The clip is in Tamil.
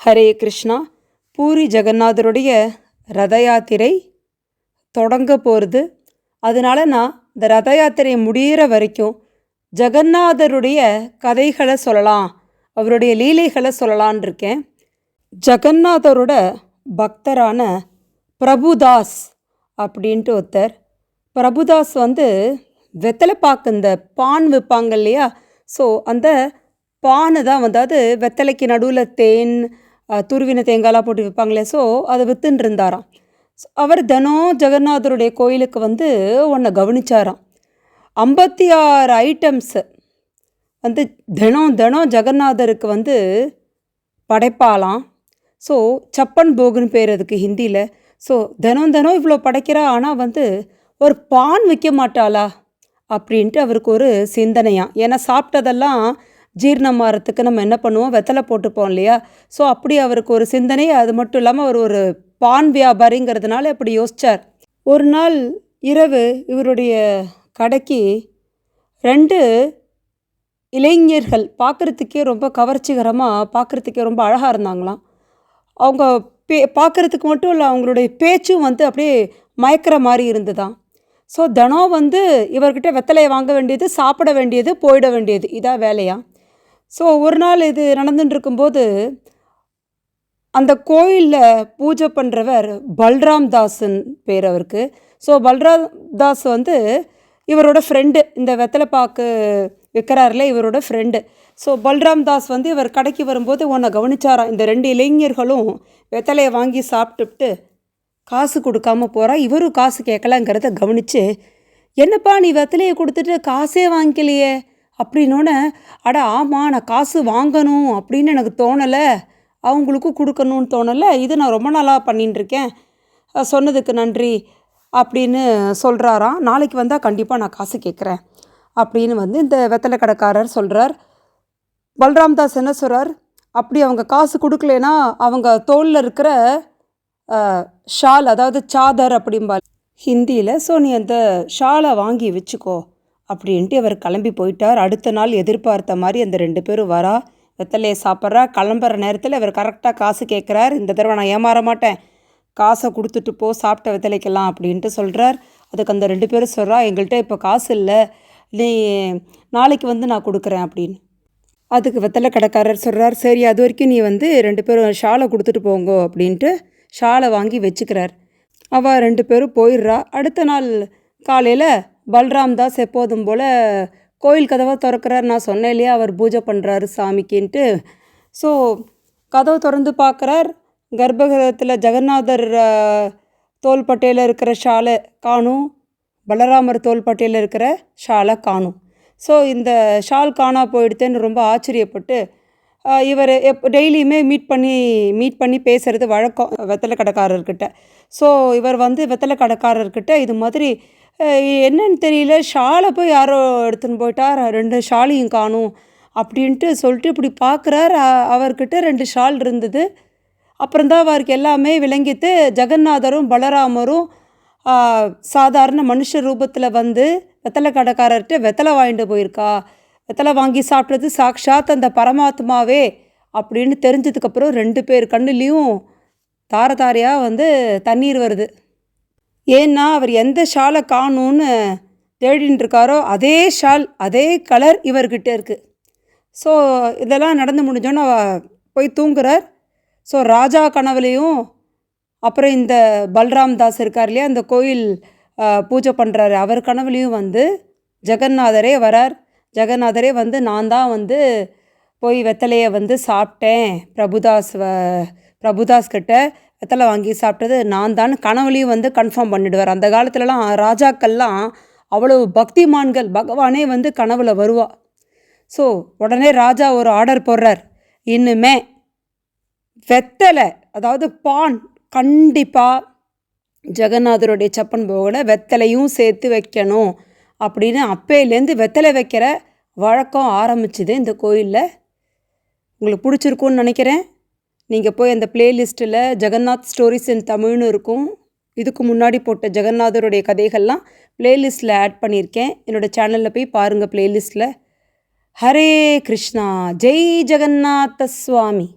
ஹரே கிருஷ்ணா. பூரி ஜெகநாதருடைய ரத யாத்திரை தொடங்க போகிறது அதனால நான் இந்த ரத யாத்திரை முடியிற வரைக்கும் ஜெகநாதருடைய கதைகளை சொல்லலாம் அவருடைய லீலைகளை சொல்லலான் இருக்கேன். ஜெகநாதரோட பக்தரான பிரபுதாஸ் அப்படின்ட்டு ஒருத்தர். பிரபுதாஸ் வந்து வெத்தலை பாக்கு இந்த பான் விற்பாங்க இல்லையா? ஸோ அந்த பானை தான் வந்து அது வெத்தலைக்கு நடுவில் தேன் துருவின தேங்காயெலாம் போட்டு விற்பாங்களே ஸோ அதை வித்துன்னு இருந்தாராம் அவர் தினம் ஜெகநாதருடைய கோயிலுக்கு வந்து ஒன்றை கவனிச்சாராம். ஐம்பத்தி ஆறு ஐட்டம்ஸு வந்து தினம் தினம் ஜெகநாதருக்கு வந்து படைப்பாலாம் ஸோ சப்பன் போகுன்னு பேர் அதுக்கு ஹிந்தியில். ஸோ தினம் தினம் இவ்வளோ படைக்கிறா ஆனால் வந்து ஒரு பான் விற்க மாட்டாளா? அப்படின்ட்டு அவருக்கு ஒரு சிந்தனையாம். ஏன்னா சாப்பிட்டதெல்லாம் ஜீரணமாகறதுக்கு நம்ம என்ன பண்ணுவோம்? வெத்தலை போட்டுப்போம் இல்லையா? ஸோ அப்படி அவருக்கு ஒரு சிந்தனை அது மட்டும் இல்லாமல் அவர் ஒரு பான் வியாபாரிங்கிறதுனால அப்படி யோசிச்சார். ஒரு நாள் இரவு இவருடைய கடைக்கு ரெண்டு இளைஞர்கள் பார்க்குறதுக்கே ரொம்ப கவர்ச்சிகரமாக பார்க்குறதுக்கே ரொம்ப அழகாக இருந்தாங்களாம். அவங்க பே பார்க்குறதுக்கு மட்டும் இல்லை அவங்களுடைய பேச்சும் வந்து அப்படியே மயக்கிற மாதிரி இருந்துதான் ஸோ தினம் வந்து இவர்கிட்ட வெத்தலையை வாங்க வேண்டியது சாப்பிட வேண்டியது போயிட வேண்டியது இதான் வேலையாக ஸோ ஒரு நாள் இது நடந்துட்டு இருக்கும்போது அந்த கோயிலில் பூஜை பண்ணுறவர் பல்ராம் தாஸுன் பேர் அவருக்கு. ஸோ பல்ராம் தாஸ் வந்து இவரோட ஃப்ரெண்டு இந்த வெத்தலைப்பாக்கு விற்கிறாருல இவரோட ஃப்ரெண்டு ஸோ பல்ராம் தாஸ் வந்து இவர் கடைக்கு வரும்போது உன்னை கவனிச்சாராம் இந்த ரெண்டு இளைஞர்களும் வெத்தலையை வாங்கி சாப்பிட்டுட்டு காசு கொடுக்காம போகிறா இவரும் காசு கேட்கலங்கிறத கவனித்து என்னப்பா நீ வெத்தலையை கொடுத்துட்டு காசே வாங்கிக்கலையே அப்படின்னோடனே அட ஆமாம் நான் காசு வாங்கணும் அப்படின்னு எனக்கு தோணலை. அவங்களுக்கும் கொடுக்கணும்னு தோணலை. இது நான் ரொம்ப நாளாக பண்ணிட்டுருக்கேன் சொன்னதுக்கு நன்றி அப்படின்னு சொல்கிறாராம் நாளைக்கு வந்தால் கண்டிப்பாக நான் காசு கேட்குறேன் அப்படின்னு வந்து இந்த வெத்தலை கடைக்காரர் சொல்கிறார் பல்ராம் தாஸ் என்ன சொல்கிறார் அப்படி அவங்க காசு கொடுக்கலனா அவங்க தோளில் இருக்கிற ஷால் அதாவது சாதர் அப்படிம்பா ஹிந்தியில் ஸோ நீ அந்த ஷாலை வாங்கி வச்சுக்கோ. அப்படின்ட்டு இவர் கிளம்பி போயிட்டார். அடுத்த நாள் எதிர்பார்த்த மாதிரி அந்த ரெண்டு பேரும் வரா. வெத்தலையை சாப்பிட்றா. கிளம்புற நேரத்தில் இவர் கரெக்டாக காசு கேட்குறார் இந்த தடவை நான் ஏமாற மாட்டேன். காசை கொடுத்துட்டு போ சாப்பிட்ட வெத்தலைக்கெல்லாம் அப்படின்ட்டு சொல்கிறார் அதுக்கு அந்த ரெண்டு பேரும் சொல்கிறா எங்கள்கிட்ட இப்போ காசு இல்லை. நீ நாளைக்கு வந்து நான் கொடுக்குறேன் அப்படின்னு. அதுக்கு வெத்தலை கடைக்காரர் சொல்கிறார் சரி அது வரைக்கும் நீ வந்து ரெண்டு பேரும் ஷாலை கொடுத்துட்டு போங்கோ அப்படின்ட்டு ஷாலை வாங்கி வச்சுக்கிறார். அவள் ரெண்டு பேரும் போயிடுறா. அடுத்த நாள் காலையில் பல்ராம் தாஸ் எப்போதும் போல் கோயில் கதவை திறக்கிறார். நான் சொன்னேன் இல்லையா அவர் பூஜை பண்ணுறாரு சாமிக்குன்ட்டு. ஸோ கதவை திறந்து பார்க்குறார். கர்ப்பகிரகத்தில் ஜெகநாதர் தோள்பட்டையில் இருக்கிற ஷாலை காணும். பலராமர் தோள்பட்டையில் இருக்கிற ஷாலை காணும். ஸோ இந்த ஷால் காணா போயிடுத்தேன்னு ரொம்ப ஆச்சரியப்பட்டு இவர் எப் டெய்லியுமே மீட் பண்ணி மீட் பண்ணி பேசுகிறது வழக்கம் வெத்தலை கடைக்காரர்கிட்ட ஸோ இவர் வந்து வெத்தலை கடைக்காரர்கிட்ட இது மாதிரி என்னன்னு தெரியல. ஷாலை போய் யாரோ எடுத்துன்னு போயிட்டார். ரெண்டு ஷாலையும் காணும் அப்படின்ட்டு சொல்லிட்டு இப்படி பார்க்குறார். அவர்கிட்ட ரெண்டு ஷால் இருந்தது. அப்புறம்தான் அவருக்கு எல்லாமே விளங்கிட்டு ஜெகநாதரும் பலராமரும் சாதாரண மனுஷ ரூபத்தில் வந்து வெத்தலை கடைக்காரர்கிட்ட வெத்தலை வாங்கிட்டு போயிருக்கா. வெத்தலை வாங்கி சாப்பிட்டது சாக்ஷாத் அந்த பரமாத்மாவே அப்படின்னு தெரிஞ்சதுக்கப்புறம் ரெண்டு பேர் கண்ணுலேயும் தார தாரையாக வந்து தண்ணீர் வருது. ஏன்னா அவர் எந்த ஷாலை காணும்னு தேடின்னு இருக்காரோ அதே ஷால் அதே கலர் இவர்கிட்ட இருக்குது ஸோ இதெல்லாம் நடந்து முடிஞ்சோன்னே போய் தூங்குறார். ஸோ ராஜா கனவுலையும் அப்புறம் இந்த பல்ராம் தாஸ் இருக்கார் இல்லையா அந்த கோயில் பூஜை பண்ணுறாரு அவர் கனவுலையும் வந்து ஜெகநாதரே வரார். ஜெகநாதரே வந்து நான் தான் வந்து போய் வெத்தலையை வந்து சாப்பிட்டேன் பிரபுதாஸ் வ பிரபுதாஸ் கிட்ட வெத்தலை வாங்கி சாப்பிட்டது. நான் தான் கனவுலையும் வந்து கன்ஃபார்ம் பண்ணிடுவார். அந்த காலத்துலலாம் ராஜாக்கள்லாம் அவ்வளவு பக்திமான்கள். பகவானே வந்து கனவுல வருவா. ஸோ உடனே ராஜா ஒரு ஆர்டர் போடுறார். இன்னுமே வெத்தலை அதாவது பான் கண்டிப்பாக ஜெகநாதருடைய சப்பன் போகல வெத்தலையும் சேர்த்து வைக்கணும் அப்படின்னு அப்பையிலேருந்து வெத்தலை வைக்கிற வழக்கம் ஆரம்பிச்சுது இந்த கோயிலில். உங்களுக்கு பிடிச்சிருக்கும்னு நினைக்கிறேன். நீங்கள் போய் அந்த பிளேலிஸ்ட்டில் ஜெகநாத் ஸ்டோரிஸ் இன் தமிழ்னு இருக்கும். இதுக்கு முன்னாடி போட்ட ஜெகநாதருடைய கதைகள்லாம் பிளேலிஸ்ட்டில் ஆட் பண்ணியிருக்கேன். என்னோடய சேனலில் போய் பாருங்கள் பிளேலிஸ்ட்டில் ஹரே கிருஷ்ணா ஜெய் ஜெகநாத சுவாமி.